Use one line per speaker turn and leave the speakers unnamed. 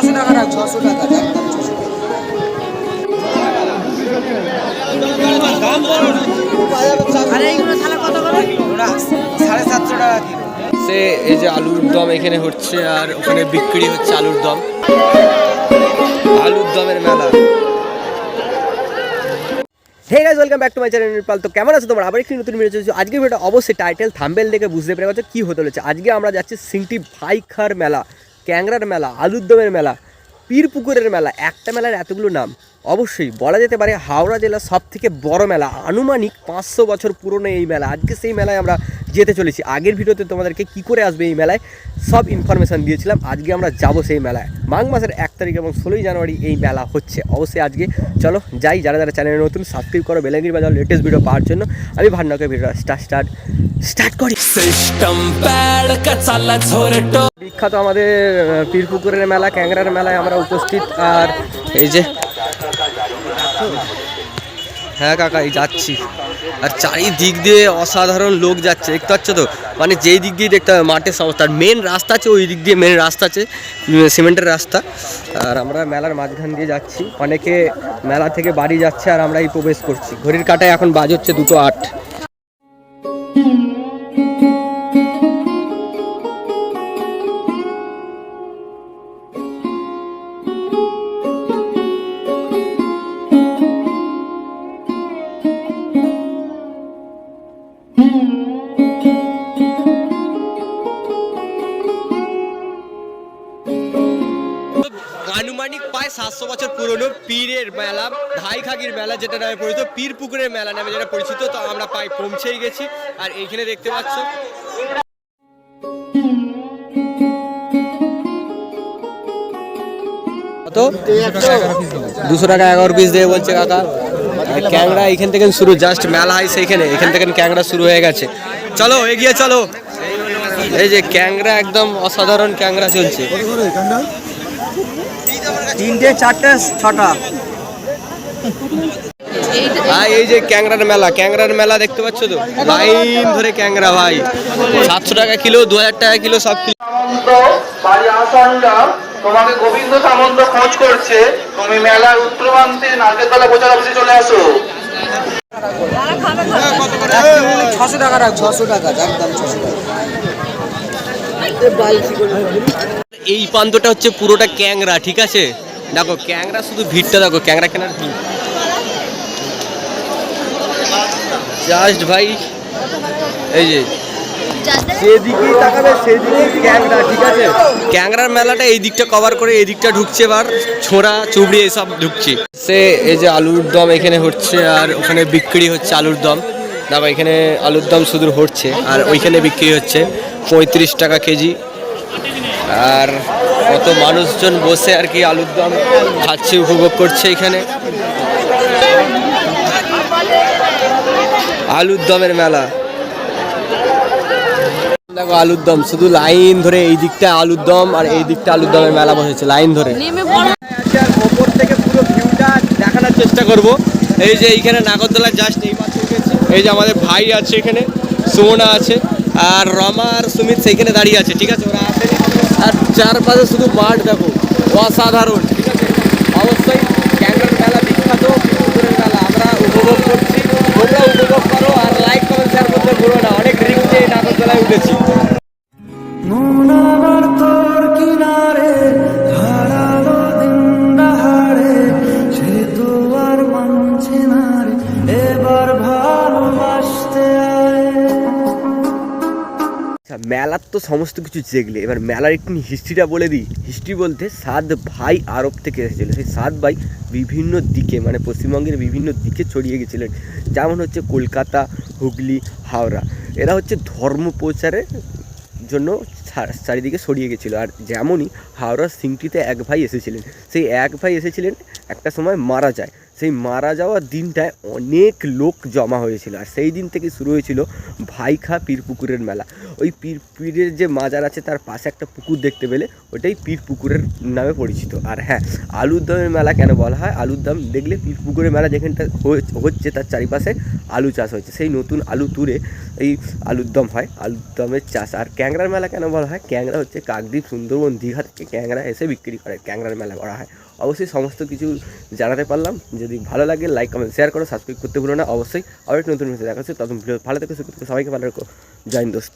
ছশো টাকা রাখ ছশো টাকা। একদম ছশো
সে এই যে আলুর দম এখানে হচ্ছে আর ওখানে বিক্রি হচ্ছে আলুর দম। আলুর দমের মেলা। Hey guys welcome back to my channel পাল তো কেমন আছো তোমার? আবার একটি নতুন ভিডিও চলছে। আজকে ভিডিওটা অবশ্যই টাইটেল থাম্বেল দেখে বুঝতে পেরে গেছো কী হতে চলেছে। আজকে আমরা যাচ্ছি সিংটি ভাইখার মেলা। ক্যাংরার মেলা, আলুরদমের মেলা পীরপুকুরের মেলা, একটা মেলার এতগুলো নাম। অবশ্যই বলা যেতে পারে হাওড়া জেলার সব থেকে বড় মেলা। আনুমানিক পাঁচশো বছর পুরনো এই মেলা। আজকে সেই মেলায় আমরা যেতে চলেছি। আগের ভিডিওতে তোমাদেরকে কি করে আসবে এই মেলায়, সব ইনফরমেশান দিয়েছিলাম। আজকে আমরা যাব সেই মেলায়। মাঘ মাসের এক তারিখ এবং ষোলোই জানুয়ারি এই মেলা হচ্ছে। অবশ্যই আজকে চলো যাই। যারা যারা চ্যানেলে নতুন সাবস্ক্রাইব করো বেলাঙ্গির বাজার লেটেস্ট ভিডিও পাওয়ার জন্য। আমি ভান্ডাকে ভিডিওটা স্টার্ট স্টার্ট স্টার্ট করি। বিখ্যাত আমাদের পীরপুকুরের মেলা ক্যাংরার মেলায় আমরা উপস্থিত। আর এই যে হ্যাঁ কাকা, এই যাচ্ছি। আর চারিদিক দিয়ে অসাধারণ লোক যাচ্ছে, দেখতে পাচ্ছ তো? মানে যেই দিক দিয়ে দেখতে হবে, মাঠের সমস্যা আর মেন রাস্তা আছে, ওই দিক দিয়ে মেন রাস্তা আছে সিমেন্টের রাস্তা। আর আমরা মেলার মাঝখান দিয়ে যাচ্ছি। অনেকে মেলা থেকে বাড়ি যাচ্ছে, আর আমরা এই প্রবেশ করছি। ঘড়ির কাটায় এখন বাজ হচ্ছে দুটো আট। প্রায় সাতশো বছর পুরনো পীরের মেলা ধাই খাগির মেলা যেটা নামে পরিচিত, পীর পুকুরের মেলা নামে যেটা পরিচিত, তো আমরা প্রায় পৌঁছেই গেছি। আর এইখানে দেখতে পাচ্ছ। দুশো টাকা এগারো পিস দেবে বলছে কাকা ক্যাংরা এখান থেকে শুরু জাস্ট মেলা হয় সেইখানে। এখান থেকে ক্যাংরা শুরু হয়ে গেছে। চলো, এগিয়ে চলো। এই যে ক্যাংরা একদম অসাধারণ ক্যাংরা চলছে।
তিনটে চারটে ছটা।
ভাই এই যে ক্যাংরার মেলা ক্যাংরার মেলা দেখতে পাচ্ছ তো? লাইন ধরে ক্যাংরা ভাই। সাতশো টাকা কিলো দু হাজার টাকা কিলো সব কিলো।
সামন্ত বাড়ি আসানটা তোমাকে গোবিন্দ সামন্ত খোঁজ করছে। তুমি মেলার উত্তর প্রান্তে নারকেলতলা প্রচার অফিসে চলে আসো।
ছশো টাকা রাখ ছশো টাকা একদম ছশো টাকা।
এই প্রান্তটা হচ্ছে পুরোটা ক্যাংরা ঠিক আছে? দেখো ক্যাংরা শুধু ভিড়টা দেখো ক্যাংরা কেনার ভিড়। জাস্ট ভাই এই যে। সেদিকেই তাকাবে সেদিকেই ক্যাংরা ঠিক আছে? ক্যাংরার মেলাটা এই দিকটা কভার করে এই দিকটা ঢুকছে এবার। ছোড়া চুবড়ি এসব ঢুকছে। সে এই যে আলুর দম এখানে হচ্ছে আর ওখানে বিক্রি হচ্ছে আলুর দম। দেখো এখানে আলুর দম শুধু হচ্ছে আর ওইখানে বিক্রি হচ্ছে পঁয়ত্রিশ টাকা কেজি। আর কত মানুষজন বসে আর কি আলুর দম খাচ্ছে উপভোগ করছে এখানে। আলুর দমের মেলা। দেখো আলুর দম শুধু লাইন ধরে এই দিকটা আলুর দম আর এই দিকটা আলুর দমের মেলা বসেছে লাইন ধরে। ওপর থেকে পুরো ভিউটা দেখানোর চেষ্টা করব। এই যে এইখানে নাগরদোলা জাস্ট এই মাত্র এই যে আমাদের ভাই আছে এখানে সুমনা আছে আর রমা আর সুমিত সেইখানে দাঁড়িয়ে আছে ঠিক আছে? ওরা আর চারপাশে শুধু মাঠ দেখো, অসাধারণ। ঠিক আছে অবশ্যই ক্যান্ডল মেলা বিখ্যাত, পুকুরের মেলা। আমরা উপভোগ করছি, তোমরা উপভোগ করো আর লাইক কমেন্ট মেলার তো সমস্ত কিছু দেখলে এবার মেলার একটু হিস্ট্রিটা বলে দিই। হিস্ট্রি বলতে সাত ভাই আরব থেকে এসেছিল। সেই সাত ভাই বিভিন্ন দিকে মানে পশ্চিমবঙ্গের বিভিন্ন দিকে ছড়িয়ে গেছিলেন। যেমন হচ্ছে কলকাতা, হুগলি, হাওড়া। এরা হচ্ছে ধর্ম প্রচারের জন্য চারিদিকে ছড়িয়ে গেছিল। আর যেমনই হাওড়ার সিংটিতে এক ভাই এসেছিলেন। সেই এক ভাই এসেছিলেন একটা সময় মারা যায়। সেই মারা যাওয়ার দিনটায় অনেক লোক জমা হয়েছিল। আর সেই দিন থেকে শুরু হয়েছিল ভাইখা পীর পুকুরের মেলা। ওই পীর পীরের যে মাজার আছে, তার পাশে একটা পুকুর দেখতে পেলে, ওটাই পীর পুকুরের নামে পরিচিত। আর হ্যাঁ আলুর দমের মেলা কেন বলা হয়? আলুর দম দেখলে পীর পুকুরের মেলা যেখানটা হচ্ছে, তার চারিপাশে আলু চাষ হয়েছে সেই নতুন আলু তুলে এই আলুর দম হয়, আলুর দমের চাষ। আর ক্যাংরার মেলা কেন বলা হয়? ক্যাংরা হচ্ছে কাকদ্বীপ সুন্দরবন দীঘা থেকে ক্যাংরা এসে বিক্রি করে। ক্যাংরার মেলা করা হয়। অবশ্যই সমস্ত কিছু জানাতে পারলাম। যদি ভালো লাগে লাইক কমেন্ট শেয়ার করো সাবস্ক্রাইব করতে ভুলো না। অবশ্যই আবার একটা নতুন ভিডিও দেখাচ্ছে। তখন ভিডিও ভালো থেকে সুখ সবাইকে ভালো রাখো জয় হিন্দ দোস্ত।